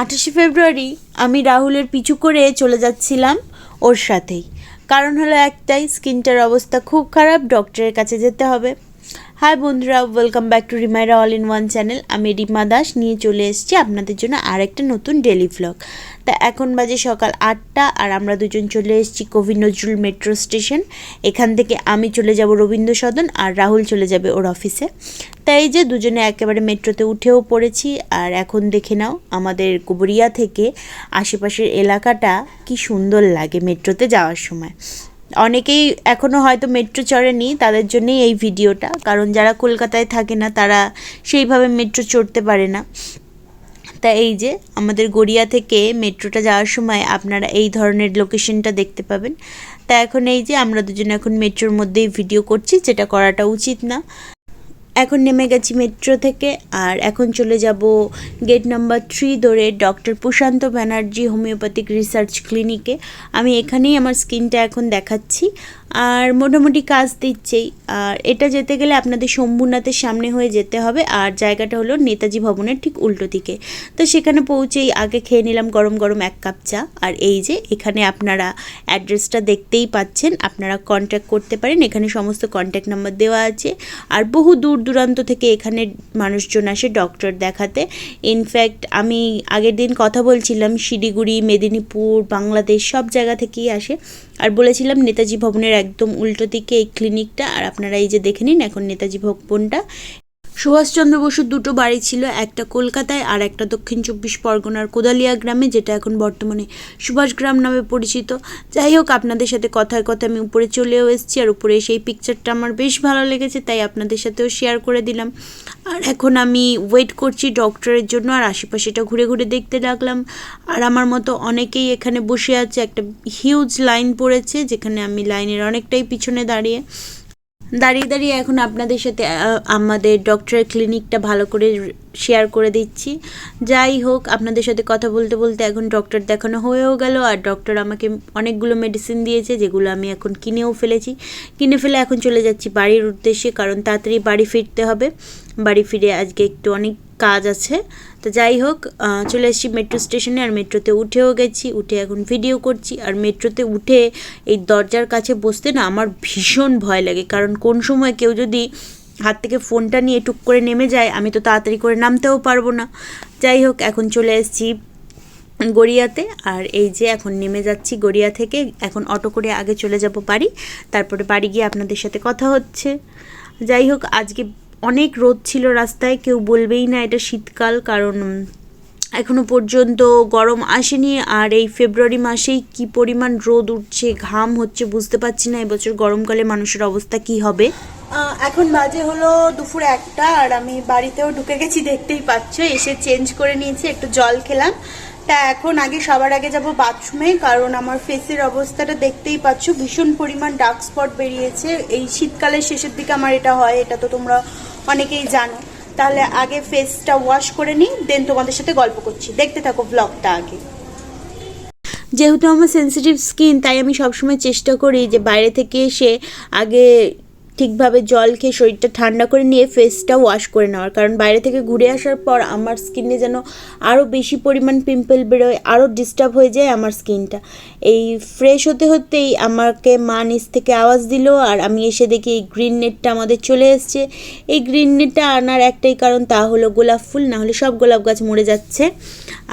আঠাশে ফেব্রুয়ারি আমি রাহুলের পিছু করে চলে যাচ্ছিলাম ওর সাথেই। কারণ হলো একটাই, স্কিনটার অবস্থা খুব খারাপ, ডক্টরের কাছে যেতে হবে। হাই বন্ধুরা, welcome back to Rimaira all in one channel. আমি রিমা দাস, নিয়ে চলে এসেছি আপনাদের জন্য আর একটা নতুন ডেলি ভ্লগ তা এখন বাজে সকাল আটটা আর আমরা দুজন চলে এসেছি কবি নজরুল মেট্রো স্টেশন এখান থেকে আমি চলে যাব রবীন্দ্র সদন আর রাহুল চলে যাবে ওর অফিসে তাই যে দুজনে একেবারে মেট্রোতে উঠেও পড়েছি, আর এখন দেখে নাও আমাদের কুবরিয়া থেকে আশেপাশের এলাকাটা কি সুন্দর লাগে মেট্রোতে যাওয়ার সময়। অনেকেই এখনও হয়তো মেট্রো চড়েনি, তাদের জন্যই এই ভিডিওটা, কারণ যারা কলকাতায় থাকে না, তারা সেইভাবে মেট্রো চড়তে পারে না। তা এই যে আমাদের গড়িয়া থেকে মেট্রোটা যাওয়ার সময় আপনারা এই ধরনের লোকেশনটা দেখতে পাবেন। তা এখন এই যে আমরা দুজন এখন মেট্রোর মধ্যেই ভিডিও করছি, যেটা করাটা উচিত না। এখন নেমে গেছি মেট্রো থেকে আর এখন চলে যাব গেট নাম্বার থ্রি ধরে doctor Prashanta Banerjee homeopathic research ক্লিনিকে আমি এখানেই আমার স্কিনটা এখন দেখাচ্ছি। আর মোটামুটি কাজ দিচ্ছেই আর এটা যেতে গেলে আপনাদের শম্ভুনাথের সামনে হয়ে যেতে হবে। আর জায়গাটা হলো নেতাজি ভবনের ঠিক উল্টো দিকে। তো সেখানে পৌঁছেই আগে খেয়ে নিলাম গরম গরম এক কাপ চা। আর এই যে এখানে আপনারা অ্যাড্রেসটা দেখতেই পাচ্ছেন। আপনারা কন্ট্যাক্ট করতে পারেন। এখানে সমস্ত কন্ট্যাক্ট নাম্বার দেওয়া আছে। আর বহু দূর দূরান্ত থেকে এখানে মানুষজন আসে ডক্টর দেখাতে। ইনফ্যাক্ট আমি আগের দিন কথা বলছিলাম, শিলিগুড়ি, মেদিনীপুর, বাংলাদেশ সব জায়গা থেকেই আসে। আর বলেছিলাম নেতাজি ভবনের একদম উল্টো দিকে এই ক্লিনিকটা আর আপনারা এই যে দেখে নিন, এখন নেতাজি ভবনটা সুভাষচন্দ্র বসুর দুটো বাড়ি ছিল, একটা কলকাতায় আর একটা দক্ষিণ চব্বিশ পরগনার কোদালিয়া গ্রামে, যেটা এখন বর্তমানে সুভাষ গ্রাম নামে পরিচিত। যাই হোক, আপনাদের সাথে কথায় কথা আমি উপরে চলেও এসেছি আর উপরে সেই পিকচারটা আমার বেশ ভালো লেগেছে, তাই আপনাদের সাথেও শেয়ার করে দিলাম। আর এখন আমি ওয়েট করছি ডক্টরের জন্য, আর আশেপাশেটা ঘুরে ঘুরে দেখতে লাগলাম। আর আমার মতো অনেকেই এখানে বসে আছে, একটা হিউজ লাইন পড়েছে, যেখানে আমি লাইনের অনেকটাই পিছনে দাঁড়িয়ে। দাঁড়িয়ে দাঁড়িয়ে এখন আপনাদের সাথে আমাদের ডক্টরের ক্লিনিকটা ভালো করে শেয়ার করে দিচ্ছি। যাই হোক, আপনাদের সাথে কথা বলতে বলতে এখন ডক্টর দেখানো হয়েও গেল, আর ডক্টর আমাকে অনেকগুলো মেডিসিন দিয়েছে, যেগুলো আমি এখন কিনেও ফেলেছি। কিনে ফেলে এখন চলে যাচ্ছি বাড়ির উদ্দেশ্যে, কারণ তাড়াতাড়ি বাড়ি ফিরতে হবে। বাড়ি ফিরে আজকে একটু অনেক কাজ আছে। তো যাই হোক চলে এসেছি মেট্রো স্টেশনে আর মেট্রোতে উঠেও গেছি, উঠে এখন ভিডিও করছি। আর মেট্রোতে উঠে এই দরজার কাছে বসতে না আমার ভীষণ ভয় লাগে। কারণ কোন সময় কেউ যদি হাত থেকে ফোনটা নিয়ে টুক করে নেমে যায়, আমি তো তাড়াতাড়ি করে নামতেও পারব না। যাই হোক, এখন চলে এসেছি গড়িয়াতে। আর এই যে এখন নেমে যাচ্ছি গড়িয়া থেকে। এখন অটো করে আগে চলে যাব বাড়ি। তারপরে বাড়ি গিয়ে আপনাদের সাথে কথা হচ্ছে। যাই হোক, আজকে অনেক রোদ ছিল রাস্তায়, কেউ বলবেই না এটা শীতকাল, কারণ এখনও পর্যন্ত গরম আসেনি। আর এই ফেব্রুয়ারি মাসেই কি পরিমাণ রোদ উঠছে, ঘাম হচ্ছে বুঝতে পারছি না এবছর গরমকালে মানুষের অবস্থা কি হবে। এখন বাজে হলো দুপুর একটা, আর আমি বাড়িতেও ঢুকে গেছি, দেখতেই পাচ্ছ। এসে চেঞ্জ করে নিয়েছি, একটু জল খেলাম। তা এখন আগে, সবার আগে যাব বাথরুমে, কারণ আমার ফেসের অবস্থাটা দেখতেই পাচ্ছ। ভীষণ পরিমাণ ডার্ক স্পট বেরিয়েছে। এই শীতকালের শেষের দিকে আমার এটা হয়, এটা তো তোমরা অনেকেই জানো। তাহলে আগে ফেসটা ওয়াশ করে নিই দেন তোমাদের সাথে গল্প করছি। দেখতে থাকো ব্লগটা আগে। যেহেতু আমার সেন্সিটিভ স্কিন তাই আমি সবসময় চেষ্টা করি যে বাইরে থেকে এসে আগে ঠিকভাবে জল খেয়ে শরীরটা ঠান্ডা করে নিয়ে ফেসটা ওয়াশ করে নেওয়ার। কারণ বাইরে থেকে ঘুরে আসার পর আমার স্কিনে যেন আরও বেশি পরিমাণ পিম্পল বেরোয় আরও ডিস্টার্ব হয়ে যায় আমার স্কিনটা এই ফ্রেশ হতে হতেই আমাকে মা নিচ থেকে আওয়াজ দিল আর আমি এসে দেখি এই গ্রিন নেটটা আমাদের চলে এসছে। এই গ্রিন নেটটা আনার একটাই কারণ তা হলো গোলাপ ফুল, না হলে সব গোলাপ গাছ মরে যাচ্ছে।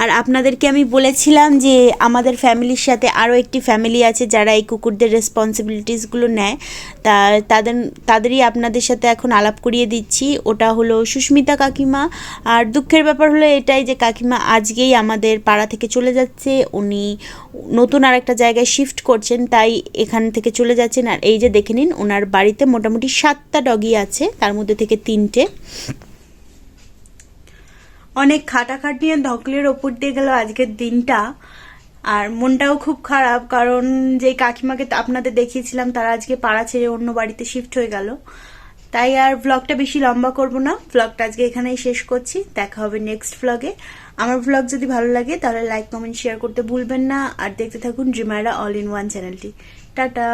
আর আপনাদেরকে আমি বলেছিলাম যে আমাদের ফ্যামিলির সাথে আরও একটি ফ্যামিলি আছে যারা এই কুকুরদের রেসপন্সিবিলিটিসগুলো নেয়। তা তাদের তাদেরই আপনাদের সাথে এখন আলাপ করিয়ে দিচ্ছি। ওটা হলো সুস্মিতা কাকিমা। আর দুঃখের ব্যাপার হলো এটাই যে কাকিমা আজকেই আমাদের পাড়া থেকে চলে যাচ্ছে। উনি নতুন আর একটা জায়গায় শিফট করছেন, তাই এখান থেকে চলে যাচ্ছেন। আর এই যে দেখে নিন, ওনার বাড়িতে মোটামুটি সাতটা ডগি আছে, তার মধ্যে থেকে তিনটে। অনেক খাটাখাটি আর ধকলের ওপর দিয়ে গেল আজকের দিনটা। আর মনটাও খুব খারাপ, কারণ যে কাকিমাকে আপনাদের দেখিয়েছিলাম, তারা আজকে পাড়া ছেড়ে অন্য বাড়িতে শিফট হয়ে গেল। তাই আর ব্লগটা বেশি লম্বা করব না। ব্লগটা আজকে এখানেই শেষ করছি। দেখা হবে নেক্সট ব্লগে আমার ব্লগ যদি ভালো লাগে, তাহলে লাইক কমেন্ট শেয়ার করতে ভুলবেন না। আর দেখতে থাকুন ড্রিমায়রা অল ইন ওয়ান চ্যানেলটি টাটা!